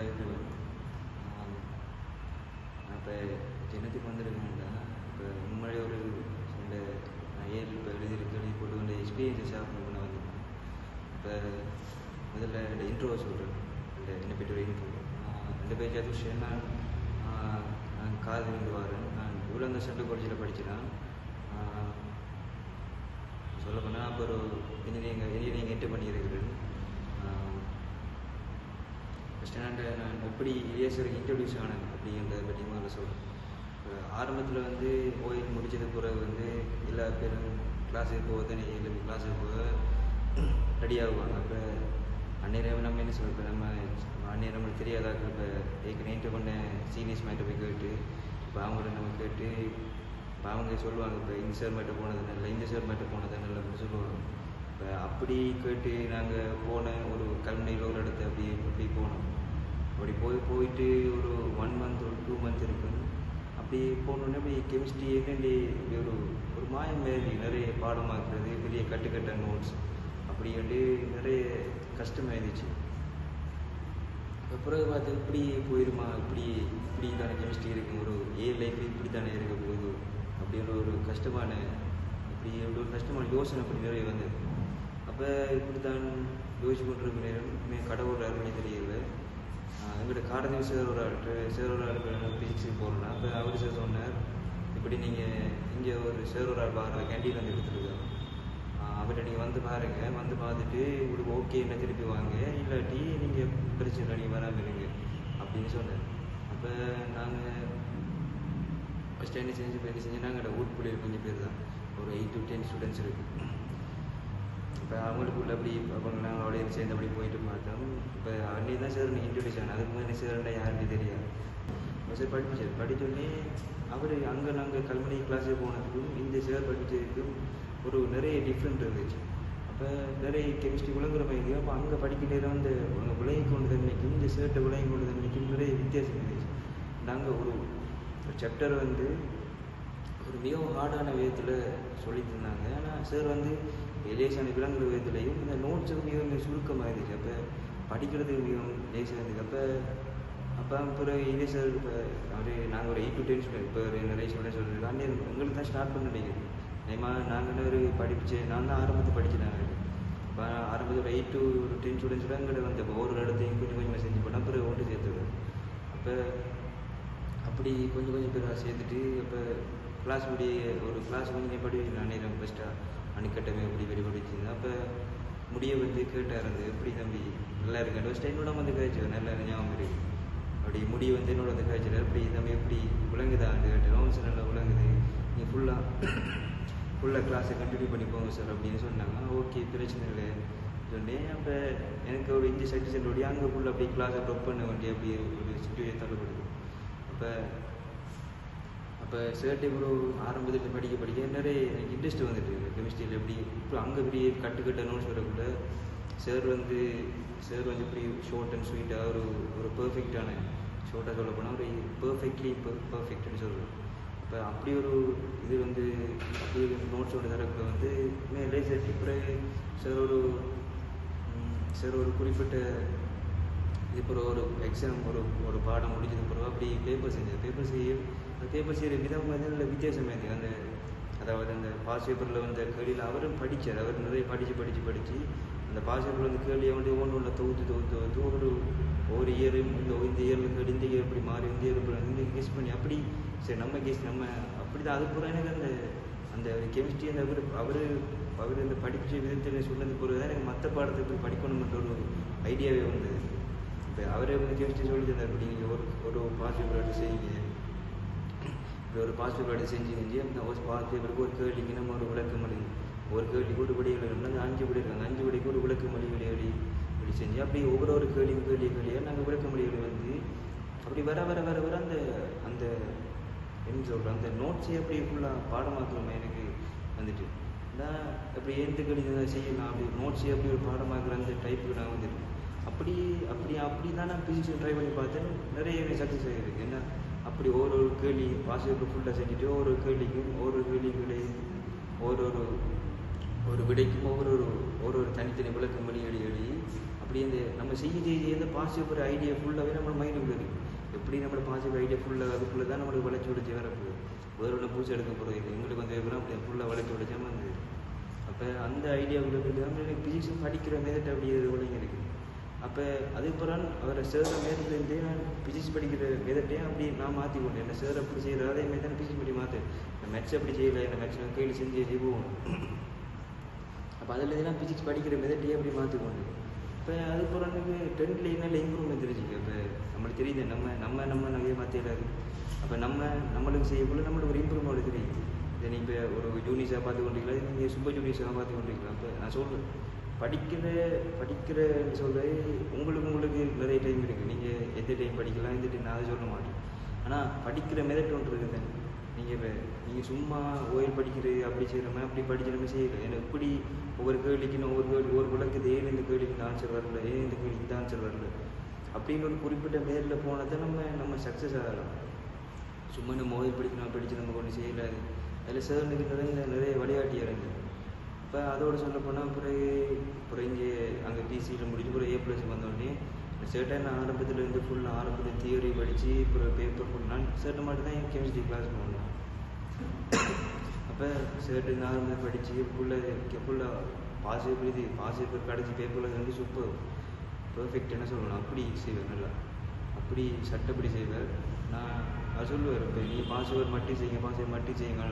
நல்லா எழுதுவேன் இப்போ என்னத்துக்கு வந்திருக்கேன்டா இப்போ முன்னாடி ஒரு சில ஏறி இப்போ எழுதியிருக்கு போட்டு இந்த எக்ஸ்பீரியன்ஸை ஷேர் பண்ண வந்திருக்கேன் இப்போ முதல்ல இந்த இன்ட்ரோ சொல்கிறேன் இந்த என்னை பற்றி ஒரு இன்ட்ரோ ரெண்டு பேர் ஜதுஷன் நான் நான் காது வரேன் நான் இவ்வளோ சென்ட்ரல் காலேஜில் படிக்கிறேன் சொல்ல போனால் அப்போ ஒரு இன்ஜினியரிங் இன்ஜினியரிங் எட்டு பண்ணியிருக்கிறேன் ஸ்டாண்டர்ட் நான் எப்படி இயேசருக்கு இன்ட்ரடியூஸ் ஆனேன் அப்படின்றத பற்றி முதல்ல சொல்கிறேன் இப்போ ஆரம்பத்தில் வந்து ஓயில் முடிச்சது பிறகு வந்து எல்லா பேரும் கிளாஸுக்கு போக தானே ஏழு கிளாஸுக்கு போக ரெடி ஆகுவாங்க. அப்போ அந்நேரம் நம்ம என்ன சொல்கிறோம் இப்போ நம்ம அந்நேரம் நம்மளுக்கு தெரியாதாக்க இப்போ ஏற்கனவே என்ட்டு பண்ண சீனியர்ஸ் மேட்டை போய் கேட்டு இப்போ அவங்கள்ட்ட நம்ம கேட்டு இப்போ அவங்க சொல்லுவாங்க இப்போ இந்த சார் மேட்டை போனது நல்ல இந்த சார் மேட்டை போனது நல்ல அப்படின்னு சொல்லுவாங்க. இப்போ அப்படி கேட்டு நாங்கள் போன ஒரு கல்முனையில் ஒரு இடத்த அப்படி அப்படி போனோம். அப்படி போய் போயிட்டு ஒரு ஒன் மந்த் ஒரு டூ மந்த் இருக்கும். அப்படி போனோடனே அப்படி கெமிஸ்ட்ரி என்னென்ன இப்படி ஒரு ஒரு மாயம் மாதிரி நிறைய பாடமாக்குறது பெரிய கட்டுக்கட்ட நோட்ஸ் அப்படி வந்து நிறைய கஷ்டமாயிருந்துச்சு அப்புறம் பார்த்து இப்படி போயிருமா? இப்படி இப்படி தானே கெமிஸ்ட்ரி இருக்கும் ஒரு ஏ லைஃப் இப்படி தானே இருக்க போகுது. அப்படின்ற ஒரு கஷ்டமான இப்படி ஒரு கஷ்டமான யோசனை அப்படி நிறைய வந்தது. அப்போ இப்படி தான் யோசிச்சு கொண்டிருக்க நேரம் கடவுள் அருமை தெரியலை எங்கிட்ட காடதேவி சார் ஒரு ஆள் சார் ஆள் அப்போ அவர் சார் சொன்னார் இப்படி நீங்கள் இங்கே ஒரு சார் ஒரு ஆள் பாருங்க கேண்டீன் வந்து எடுத்துருக்கோம் அவர்கிட்ட நீங்கள் வந்து பாருங்க வந்து பார்த்துட்டு உங்களுக்கு ஓகே என்ன திருப்பி வாங்க இல்லாட்டி நீங்கள் பிரச்சனை இல்லை, வராமல் இருங்க அப்படின்னு சொன்னார். அப்போ நாங்கள் ஃபஸ்ட் என்ன செஞ்சு இப்போ என்ன செஞ்சு நாங்கள் ஊட்புள்ளியில் கொஞ்சம் பேர் தான். ஒரு எயிட் டு டென் ஸ்டூடெண்ட்ஸ் இருக்குது இப்போ அவங்களுக்குள்ள அப்படி அவங்க நாங்கள் அவளையும் சேர்ந்து அப்படி போயிட்டு பார்த்தோம் இப்போ அன்னி தான் சார் நீங்கள் இன்ட்ரடியூஸ் அதுக்கு முன்னாடி சார்ண்டா யாருன்னு தெரியாது. இப்போ சார் படிச்சார் படித்தோடனே அவர் அங்கே நாங்கள் கல்மணி கிளாஸுக்கு போனதுக்கும் இந்த சார் படித்ததுக்கும் ஒரு நிறைய டிஃப்ரெண்ட் இருந்துச்சு. அப்போ நிறைய கெமிஸ்ட்ரி விளங்குற பயிற்சி அப்போ அங்கே படிக்க நேரம் அந்த அங்கே விலகி கொண்டு தன்மைக்கும் இந்த சேர்ட்டை விலகி கொண்டு தன்மைக்கும் நிறைய வித்தியாசம் இருந்துச்சு. நாங்கள் ஒரு சாப்டர் வந்து ஒரு மிகவும் ஹார்டான விதத்தில் சொல்லி ஆனால் சார் வந்து லேசான விலங்குகள் விதத்துலையும் இந்த நோட்ஸுக்கு மிகவும் சுருக்கமாக இருந்துச்சு. அப்போ படிக்கிறதுக்கு மிகவும் லேசாக இருந்துச்சு. அப்போ அப்போ பிறகு இதே சார் இப்போ அவர் நாங்கள் ஒரு எயிட் டு டென் ஸ்டூடெண்ட் இப்போ ஒரு நிறைய ஸ்டூடெண்ட் சொல்கிறது அண்ணே உங்களுக்கு தான் ஸ்டார்ட் பண்ண நினைக்கிறேன். நேமா நாங்கள் ஒரு படிச்சு நான் தான் ஆரம்பத்தை படிச்சுட்டாங்க இப்போ ஆரம்பத்தில் ஒரு எயிட் டு ஒரு டென் ஸ்டூடெண்ட்ஸ் தான் எங்கிட்ட வந்து ஒவ்வொரு ஒரு இடத்தையும் கொஞ்சம் கொஞ்சமாக செஞ்சு போனால் பிறகு ஓட்டு சேர்த்துது. அப்போ அப்படி கொஞ்சம் கொஞ்சம் பேர் சேர்த்துட்டு இப்போ கிளாஸ் முடிய ஒரு கிளாஸ் கொஞ்சம் படி நான் நேரம் அணுக்கட்டமே எப்படி படி அப்போ முடிய வந்து கேட்டார் இருந்து எப்படி தம்பி? நல்லா இருக்கேன். ஃபஸ்ட் என்னோட வந்து காய்ச்சல்? நல்லா ஞாபகம் இருக்கு. அப்படி முடி வந்து என்னோட வந்து காய்ச்சல்? எப்படி தம்பி? எப்படி விளங்குதான்னு கேட்டேன் சார் நல்லா விளங்குது. நீ ஃபுல்லாக ஃபுல்லாக கிளாஸை கண்டினியூ பண்ணி போங்க சார் அப்படின்னு சொன்னாங்க. ஓகே பிரச்சனை இல்லை. சொன்னேன். அப்போ எனக்கு ஒரு இஞ்சி சட்டிசனோடைய அங்கே ஃபுல்லாக அப்படியே கிளாஸை ட்ராப் பண்ண வேண்டிய அப்படி ஒரு சுச்சுவேஷன் தள்ளப்படுது. அப்போ அப்போ சேர்ட்டை ப்ரோ ஆரம்பத்தில் படிக்க படிக்க நிறைய எனக்கு இன்ட்ரெஸ்ட் வந்துட்டு கெமிஸ்ட்ரியில் எப்படி இப்போ அங்கே இப்படி கட்டுக்கட்ட நோட்ஸ் வரக்குள்ள சார் வந்து சார் வந்து இப்படி ஷார்ட் அண்ட் ஸ்வீட்டாக ஒரு ஒரு பர்ஃபெக்டான ஷார்ட்டாக சொல்ல போனால் ஒரு பர்ஃபெக்ட்லி பர்ஃபெக்ட்னு சொல்கிறோம் இப்போ அப்படி ஒரு இது வந்து அப்படி ஒரு நோட்ஸோட தரப்பில் வந்து மேலே சேர்த்து பிறகு சார் ஒரு சார் ஒரு குறிப்பிட்ட இது பிறகு ஒரு எக்ஸாம் ஒரு ஒரு பாடம் முடிஞ்சது பிறகு அப்படி பேப்பர் செஞ்சது. பேப்பர் செய்ய அதே பேப்பர் செய்கிற விதம் வந்து வித்தியாசமாக அந்த அதாவது அந்த பாஸ் பேப்பரில் வந்த கேள்வியில் அவரும் படித்தார் அவர் நிறைய படித்து படித்து படித்து அந்த பாஸ் பேப்பரில் வந்து கேள்வியை வந்து ஒன்று ஒன்று தொகுத்து தொகுத்து தொகுத்து ஒரு ஒரு இயரும் இந்த இந்த இயரில் கேள்வி இந்த இயர் இப்படி மாறி இந்த இயர் இப்படி கெஸ் பண்ணி அப்படி சரி நம்ம கெஸ் நம்ம அப்படி தான் அது பூரா எனக்கு அந்த அந்த கெமிஸ்ட்ரி அந்த அவர் அவர் அவர் இந்த படித்த விதத்தில் சொன்னது பிறகு தான் எனக்கு மற்ற பாடத்தை போய் படிக்கணும்ன்ற ஒரு ஐடியாவே வந்தது. இப்போ அவரே வந்து கெமிஸ்ட்ரி சொல்லி தந்தார். இப்படி நீங்கள் ஒரு ஒரு பாஸ் பேப்பர் எடுத்து செய்யுங்க. இப்படி ஒரு பாஸ் கார்டு செஞ்சு செஞ்சு அந்த ஒரு பாஸ் பேப்பருக்கு ஒரு கேள்விக்கு நம்ம ஒரு விளக்கம் மொழி ஒரு கேள்விக்கு ஒரு விடை எழுதணும் அஞ்சு விடை இருக்காங்க அஞ்சு விடைக்கு ஒரு விளக்கு மொழி விடை எழுதி இப்படி செஞ்சு அப்படி ஒவ்வொரு ஒரு கேள்வி கேள்வி கேள்வியாக நாங்கள் விளக்க மொழிகள் வந்து அப்படி வர வர வர வர அந்த அந்த என்ன சொல்கிறோம் அந்த நோட்ஸே அப்படியே ஃபுல்லாக பாடமாக்குறோமே எனக்கு வந்துட்டு. நான் அப்படி எந்த கணிதம் செய்யலாம் அப்படி நோட்ஸே அப்படி ஒரு பாடமாக்குற அந்த டைப்புக்கு நான் வந்துட்டு. அப்படி அப்படி அப்படி தான் நான் பிசிக்ஸ் ட்ரை பண்ணி பார்த்தேன். நிறையவே சக்ஸஸ் ஆகிருக்கு என்ன அப்படி ஒரு ஒரு கேள்வி பாசிபிள் ஃபுல்லாக செஞ்சுட்டு ஒரு கேள்விக்கும் ஒரு கேள்விகளை ஒரு ஒரு ஒரு விடைக்கும் ஒவ்வொரு ஒரு ஒரு ஒரு தனித்தனி விளக்கம் எழுதி எழுதி அப்படி இந்த நம்ம செய்ய செய்ய செய்ய இந்த பாசிட்டிவ் ஐடியா ஃபுல்லாகவே நம்ம மைண்டுக்குள்ள இருக்குது எப்படி நம்மளோட பாசிட்டிவ் ஐடியா ஃபுல்லாக அதுக்குள்ளே தான் நம்மளுக்கு வளைச்சி விடிச்சு வரப்போகுது. வேறு ஒன்று பூச்சி எடுக்க போகிறது இல்லை. எங்களுக்கு வந்து எப்படின்னா அப்படி ஃபுல்லாக வளைச்சி விடிச்சாம வந்து அப்போ அந்த ஐடியாவுக்குள்ளே நம்ம எனக்கு பிசிக்ஸ் படிக்கிற மெதட் அப்படி ஒழுங்கு இருக்குது அப்போ அதுக்கப்புறம் அவரை சேர மேலேருந்தே நான் பிசிக்ஸ் படிக்கிற விதத்தையும் அப்படி நான் மாற்றி கொண்டேன் என்ன சேர் அப்படி செய்கிற அதே மாதிரி தான் பிசிக்ஸ் படி மாற்று நான் மேட்ச் அப்படி செய்யலை என்ன மேட்ச் நான் கேள்வி செஞ்சு செய்வோம் அப்போ அதில் நான் பிசிக்ஸ் படிக்கிற மெதட்டையே அப்படி மாற்றிக்கொண்டு இப்போ அதுக்கப்புறம் எனக்கு டென்த்தில் என்ன இம்ப்ரூவ்மெண்ட் தெரிஞ்சுக்க இப்போ நம்மளுக்கு தெரியுது நம்ம நம்ம நம்ம நிறைய மாற்றிடாது அப்போ நம்ம நம்மளுக்கு செய்யக்குள்ள நம்மளுக்கு ஒரு இம்ப்ரூவ்மெண்ட் தெரியுது. இதை இப்போ ஒரு ஜூனியர்ஸாக பார்த்து கொண்டிருக்கலாம் நீங்கள் சூப்பர் ஜூனியர்ஸாக பார்த்து கொண்டிருக்கலாம். அப்போ நான் சொல்கிறேன் படிக்கிற படிக்கிற சொல்கிறது உங்களுக்கு உங்களுக்கு நிறைய டைம் இருக்குது நீங்கள் எந்த டைம் படிக்கலாம் எந்த டைம் நான் அதை சொல்ல மாட்டேன். ஆனால் படிக்கிற மெதட் ஒன்று இருக்குது நீங்கள் இப்போ நீங்கள் சும்மா ஓயில் படிக்கிறது அப்படி செய்கிறோமே அப்படி படிக்கிறோமே செய்யல. ஏன்னா எப்படி ஒவ்வொரு கேள்விக்குன்னு ஒவ்வொரு கேள்வி ஒரு விளக்குது. ஏன் இந்த கேள்விக்கு இந்த ஆன்சர் வரல? ஏன் இந்த கேள்விக்கு இந்த ஆன்சர் வரல? அப்படின்னு ஒரு குறிப்பிட்ட மேரில் போனதை நம்ம நம்ம சக்ஸஸ் ஆகலாம். சும்மா நம்ம ஓயில் படிக்கணும் படித்து நம்ம கொண்டு செய்யலாது. அதில் சேர்ந்து நிறைய நிறைய விளையாட்டி இறங்கு இப்போ அதோட சொல்ல போனால் பிறகு அப்புறம் இங்கே அங்கே பிசியில் முடிச்சு பிறகு ஏ ப்ளஸ் வந்தோடனே சர்டன் ஆரம்பத்தில் இருந்து ஃபுல்லாக ஆரம்பத்தில் தியரி படித்து அப்புறம் பேப்பர் ஃபுல் நான் சர்டன் மட்டும் தான் என் கெமிஸ்ட்ரி கிளாஸ் போனேன் அப்போ சர்டன் ஆரம்பத்தில் படித்து ஃபுல்லாக ஃபுல்லாக பாசிபிள் இது பாசிட்டிவ் பேப்பரில் வந்து சூப்பர் பர்ஃபெக்ட் என்ன சொல்லணும் அப்படி செய்வேன் நல்லா இப்படி சட்டப்படி செய்வார் நான் அது சொல்லுவார் இப்போ நீ பாசுவர் மட்டும் செய்யுங்க பாசுவர் மட்டும் செய்யுங்க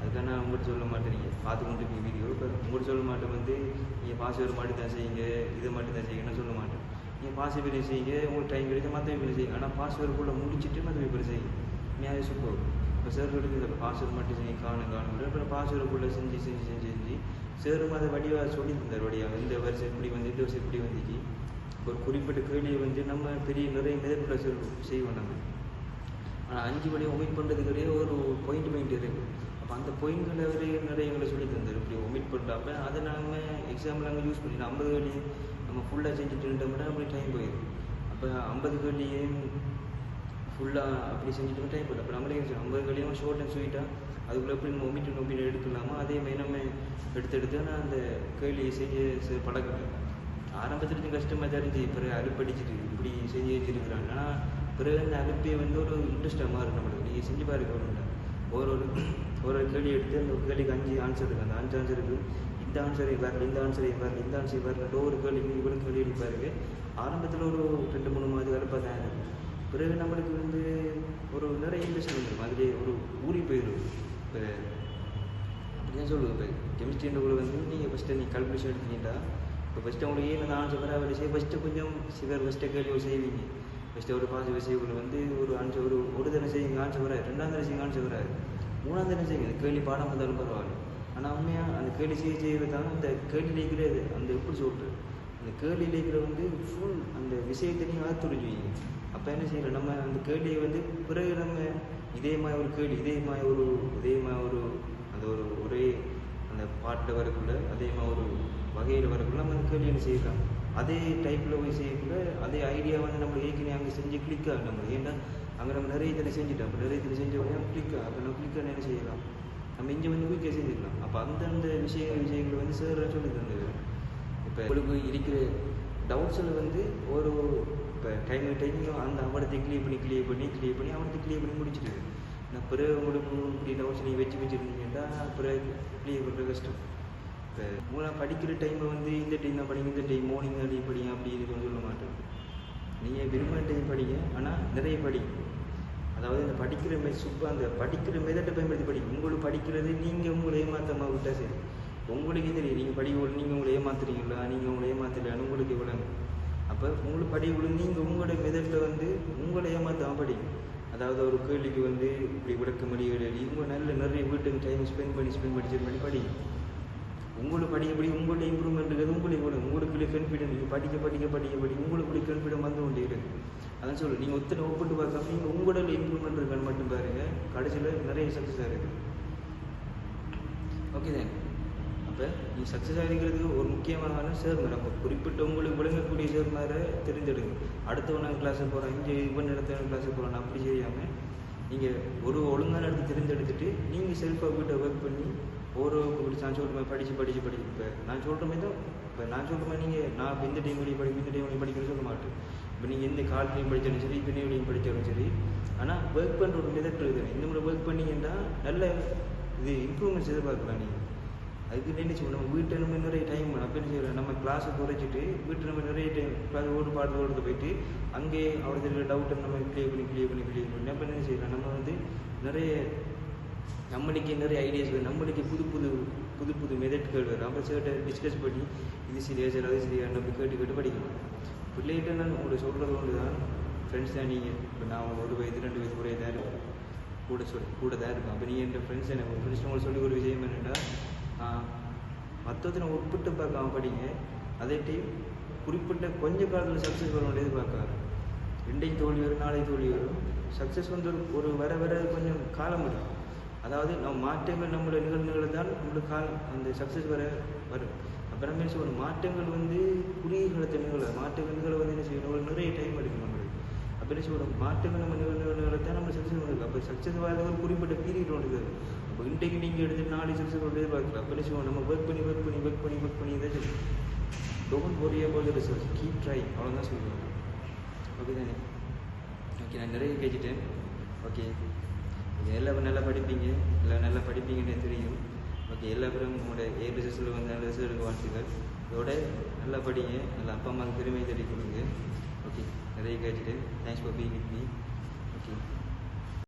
அதுக்காக நான் உங்கள்கிட்ட சொல்ல மாட்டேன் நீங்கள் பார்த்து கொண்டு இருக்கீங்க வீடியோ இப்போ உங்கள்கிட்ட சொல்ல மாட்டேன் வந்து நீங்கள் பாசுவர் மட்டும் தான் செய்யுங்க இதை மட்டும் தான் செய்யுங்கன்னு சொல்ல மாட்டேன். நீங்கள் பாஸ்வேர்ட் செய்யுங்க உங்களுக்கு டைம் கிடைச்சா மற்ற பேப்பர் செய்யுங்க. ஆனால் பாஸ்வேர்டுக்குள்ளே முடிச்சுட்டு மற்ற பேப்பர் செய்யுங்க. நீ சூப்பர் இப்போ. சார் சொல்லுங்க இந்த பாசுவர் மட்டும் செய்யுங்க காணும் காணும். அப்புறம் பாஸ்வேர்டுக்குள்ளே செஞ்சு செஞ்சு செஞ்சு செஞ்சு சேரும் அதை வடிவாக சொல்லி தந்தார் வடிவாக இந்த வருஷம் இப்படி வந்து இந்த வருஷம் இப்படி வந்துச்சு ஒரு குறிப்பிட்ட கேள்வியை வந்து நம்ம பெரிய நிறைய மெதற்குள்ள செய்வோம் நம்ம. ஆனால் அஞ்சு வழியை ஒமிட் பண்ணுறதுக்குரிய ஒரு பாயிண்ட் பாயிண்ட் இருக்குது அப்போ அந்த பாயிண்ட்களை வரைய நிறைய எங்களை சொல்லி தந்தார். இப்படி ஒமிட் பண்ணுறப்ப அதை நம்ம எக்ஸாம்பிள் அங்கே யூஸ் பண்ணி ஐம்பது கேள்வி நம்ம ஃபுல்லாக செஞ்சுட்டு விட அப்படி டைம் போயிடும் அப்போ ஐம்பது கேள்வியும் ஃபுல்லாக அப்படி செஞ்சுட்டு டைம் போயிடும் அப்போ நம்மளே ஐம்பது கேள்வியும் ஷோர்ட் அண்ட் ஸ்வீட்டாக அதுக்குள்ளே எப்படி நம்ம ஒமிட் ஒமிட் எடுக்கலாமோ அதே மாதிரி நம்ம எடுத்து எடுத்து நான் அந்த கேள்வியை செய்ய பழக்கிட்டேன் ஆரம்பத்தில் கொஞ்சம் கஷ்டமாக தான் இருந்துச்சு. பிறகு அலுப்படிச்சிட்டு இப்படி செஞ்சு வச்சுருக்குறாங்க. ஆனால் பிறகு அந்த அலுப்பே வந்து ஒரு இன்ட்ரெஸ்ட்டாக மாறும் நம்மளுக்கு. நீங்கள் செஞ்சு பாருங்க ஒரு ஒரு ஒரு ஒரு ஒரு கேள்வி எடுத்து அந்த கேள்விக்கு அஞ்சு ஆன்சர் இருக்குது அந்த அஞ்சு ஆன்சர் இருக்குது இந்த ஆன்சர் இவ்வாறு இந்த ஆன்சர் இவ்வாறு இந்த ஆன்சர் இவ்வாறு ஒரு கேள்விக்கு இவ்வளோ கேள்வி எடுப்பாரு ஆரம்பத்தில் ஒரு ரெண்டு மூணு மாதம் வேலை பார்த்தா பிறகு நம்மளுக்கு வந்து ஒரு நிறைய இன்ட்ரெஸ்ட் வந்துடும் அதிலே ஒரு ஊறி போயிடும் இப்போ அப்படிதான் சொல்லுவேன் இப்போ கெமிஸ்ட்ரின்றக்குள்ள வந்து நீங்கள் ஃபஸ்ட்டு நீங்கள் கல்குலேஷன் எடுத்தீங்கன்னா இப்போ ஃபஸ்ட்டு உங்களுக்கு ஏன் அந்த ஆன்சர் வர வேலை செய்ய ஃபஸ்ட்டு கொஞ்சம் சிவர் ஃபஸ்ட்டு கேள்வி செய்வீங்க ஃபஸ்ட்டு ஒரு பாஞ்சு விஷயங்களை வந்து ஒரு ஆன்சர் ஒரு ஒரு தடவை செய்யுங்க ஆன்சர் வராது ரெண்டாம் தடவை செய்யுங்க ஆன்சர் வராது மூணாம் தடவை செய்யுங்க கேள்வி பாடம் வந்தாலும் பரவாயில்ல ஆனால் உண்மையாக அந்த கேள்வி செய்ய செய்யறதால அந்த கேள்வி லேக்கிற அந்த எப்படி சொல்கிறது அந்த கேள்வி லேக்கிற வந்து ஃபுல் அந்த விஷயத்தை நீங்கள் ஆத்துரிஞ்சுவீங்க அப்போ என்ன செய்யலாம் நம்ம அந்த கேள்வியை வந்து பிறகு நம்ம இதே மாதிரி ஒரு கேள்வி இதே மாதிரி ஒரு இதே மாதிரி ஒரு அந்த ஒரு ஒரே அந்த பாட்டில் வரக்குள்ள அதே மாதிரி ஒரு வகையில் வரக்குள்ள நம்ம கேள்வி என்ன செய்யலாம். அதே டைப்பில் போய் செய்யக்குள்ள அதே ஐடியா வந்து நம்ம ஏற்கனவே அங்கே செஞ்சு கிளிக் ஆகும் நம்ம. ஏன்னா அங்கே நம்ம நிறைய இதில் செஞ்சுட்டோம். அப்போ நிறைய இதில் செஞ்ச உடனே கிளிக் அப்போ நம்ம கிளிக் என்ன செய்யலாம்? நம்ம இங்கே வந்து குயிக்காக செஞ்சுக்கலாம் அப்போ அந்தந்த விஷய விஷயங்கள் வந்து சேர சொல்லி தந்தது இப்போ உங்களுக்கு இருக்கிற டவுட்ஸில் வந்து ஒரு இப்போ டைம் டைமிங் அந்த அவடத்தை கிளியர் பண்ணி கிளியர் பண்ணி கிளியர் பண்ணி அவடத்தை கிளியர் பண்ணி முடிச்சிட்டு நான் பிறகு உங்களுக்கு இப்படி நோட்ஸ் நீங்கள் வச்சு வச்சுருந்தீங்கன்னா பிறகு கிளியர் பண்ணுறது கஷ்டம். இப்போ மூணாக படிக்கிற டைமை வந்து இந்த டைம் தான் படிங்க இந்த டைம் மார்னிங் அப்படி படிங்க அப்படி இது சொல்ல மாட்டேன். நீங்கள் விரும்பின டைம் படிங்க ஆனால் நிறைய படிங்க அதாவது இந்த படிக்கிற மெ சுப்பா அந்த படிக்கிற மெதட்டை பயன்படுத்தி படிங்க உங்களுக்கு படிக்கிறது நீங்கள் உங்களை ஏமாத்தமாக விட்டால் சரி. உங்களுக்கு தெரியும் நீங்கள் படிக்க நீங்கள் உங்களை ஏமாத்துறீங்களா நீங்கள் உங்களை ஏமாத்தலையான்னு உங்களுக்கு விடணும் அப்போ உங்களுக்கு படிக்கக்குள்ள நீங்கள் உங்களோட மெதட்டில் வந்து உங்களை ஏமாத்தாமல் படிங்க. அதாவது ஒரு கேள்விக்கு வந்து இப்படி விளக்க முடியல இவங்க நல்ல நிறைய வீட்டுக்கு டைம் ஸ்பெண்ட் பண்ணி ஸ்பெண்ட் பண்ணி ஸ்பெண்ட் பண்ணி படிங்க உங்களை படிக்கப்படி உங்கள்கிட்ட இம்ப்ரூவ்மெண்ட் இருக்குது. உங்களுக்கு கூட உங்களுக்கு கான்ஃபிடென்ட் நீங்கள் படிக்க படிக்க படிக்க படிக்க உங்களுக்கு கான்ஃபிடென்ட் வந்து கொண்டே இருக்குது அதான் சொல்லு நீங்கள் ஒத்தனை ஒப்பிட்டு பார்க்காம நீங்கள் உங்களோட இம்ப்ரூவ்மெண்ட் இருக்கான்னு மட்டும் பாருங்கள் கடைசியில் நிறைய சக்ஸஸ் ஆகிருக்கு ஓகே தான் அப்போ நீ சக்ஸஸ் ஆகிருக்கிறதுக்கு ஒரு முக்கியமான சேர்ந்து நம்ம குறிப்பிட்ட உங்களுக்கு விளங்கக்கூடிய சேர்மாரை தெரிஞ்செடுங்க. அடுத்தவனுக்கு கிளாஸுக்கு போகிறோம் இங்கே இவன் எடுத்தவன் கிளாஸுக்கு போகிறோம் அப்படி செய்யாமல் நீங்கள் ஒரு ஒழுங்கான இடத்த தெரிஞ்செடுத்துட்டு நீங்கள் செல்ஃபாக வீட்டை ஒர்க் பண்ணி ஒரு இப்படி நான் சொல்கிற மாதிரி படித்து படித்து படிச்சு. இப்போ நான் சொல்கிற மாதிரி தான். இப்போ நான் சொல்கிற மாதிரி நீங்கள் நான் இப்போ இந்த டைம் வழி படிக்க இந்த டைம் வழி படிக்கிறேன்னு சொல்ல மாட்டேன். இப்போ நீங்கள் எந்த காலத்துலையும் படித்தாலும் சரி இப்போ படித்தாலும் சரி ஆனால் ஒர்க் பண்ணுற ஒரு மெதட் இருக்குது இந்த மாதிரி ஒர்க் பண்ணீங்கன்னா நல்ல இது இம்ப்ரூவ்மெண்ட்ஸ் எதிர்பார்க்கலாம் நீங்கள் அதுக்கு என்ன செய்வோம் நம்ம வீட்டில் நம்ம நிறைய டைம் அப்போ என்ன செய்யறோம் நம்ம கிளாஸை குறைச்சிட்டு வீட்டில் நம்ம நிறைய டைம் கிளாஸ் ஓடு பாடத்து ஓடுறது போயிட்டு அங்கே அவருக்கு இருக்கிற டவுட்டை நம்ம கிளியர் பண்ணி கிளியர் பண்ணி கிளியர் பண்ணி. அப்போ என்ன செய்யறோம் நம்ம வந்து நிறைய நம்மளுக்கு நிறைய ஐடியாஸ் வரும் நம்மளுக்கு புது புது புது புது மெதட்கள் வரும் அப்போ சேர்ட்ட டிஸ்கஸ் பண்ணி இது சரியா சரி அது சரியா நம்ம கேட்டு கேட்டு படிக்கணும். பிள்ளைகிட்ட நான் உங்களுக்கு சொல்கிறது ஒன்று தான் ஃப்ரெண்ட்ஸ் தான் நீங்கள் இப்போ நான் ஒரு வயது ரெண்டு வயது ஒரே தான் இருப்பேன் கூட சொல் கூட தான் இருப்பேன் அப்போ நீங்கள் என் ஃப்ரெண்ட்ஸ் எனக்கு ஃப்ரெண்ட்ஸ் உங்களுக்கு சொல்லி ஒரு விஷயம் என்னென்னா மற்றொருத்தனை உட்பட்டு பார்க்காம படிங்க. அதே டைம் குறிப்பிட்ட கொஞ்ச காலத்தில் சக்ஸஸ் வரும் வேண்டியது பார்க்காது இன்றைக்கு தோல்வி வரும் நாளை தோல்வி வரும். சக்ஸஸ் வந்து ஒரு வர வர கொஞ்சம் காலம் வரும். அதாவது நம்ம மாற்றங்கள் நம்மளோட நிகழ்வுகளை தான் நம்மளுக்கு காலம் அந்த சக்ஸஸ் வர வரும். அப்புறமே சொல்லணும் மாற்றங்கள் வந்து குறுகிய காலத்தை நிகழ மாற்றங்கள் நிகழ்வு வந்து என்ன செய்யணும் ஒரு நிறைய டைம் எடுக்கும் நம்மளுக்கு அப்போ சொல்லணும் மாற்றங்கள் நம்ம நிகழ்வுகளை தான் நம்ம சக்ஸஸ் வந்துருக்கு அப்போ சக்ஸஸ் வர ஒரு குறிப்பிட்ட பீரியட் ஒன்று இப்போ இன்றைக்கு நீங்கள் எடுத்து நாளைக்கு சக்ஸஸ் ஒன்று எதிர்பார்க்கலாம் அப்போ சொல்லுவோம் நம்ம ஒர்க் பண்ணி ஒர்க் பண்ணி ஒர்க் பண்ணி ஒர்க் பண்ணி தான் சொல்லணும் don't worry about research keep try அவ்வளோதான் சொல்லுவோம் ஓகே தானே ஓகே நான் நிறைய கேட்டுட்டேன். ஓகே. நீங்கள் நல்லா படிப்பீங்க. எல்லாம் நல்லா படிப்பீங்கன்னு தெரியும். ஓகே எல்லா பேரும் உங்களோட ஏ ரிசல்ட்டில் வந்து நல்ல ரிசல்ட் வாழ்த்துக்கள் இதோட நல்லா படிங்க. நல்லா அப்பா அம்மாவுக்கு பெருமை தேடி கொடுங்க. today, guys. Thanks for being with me.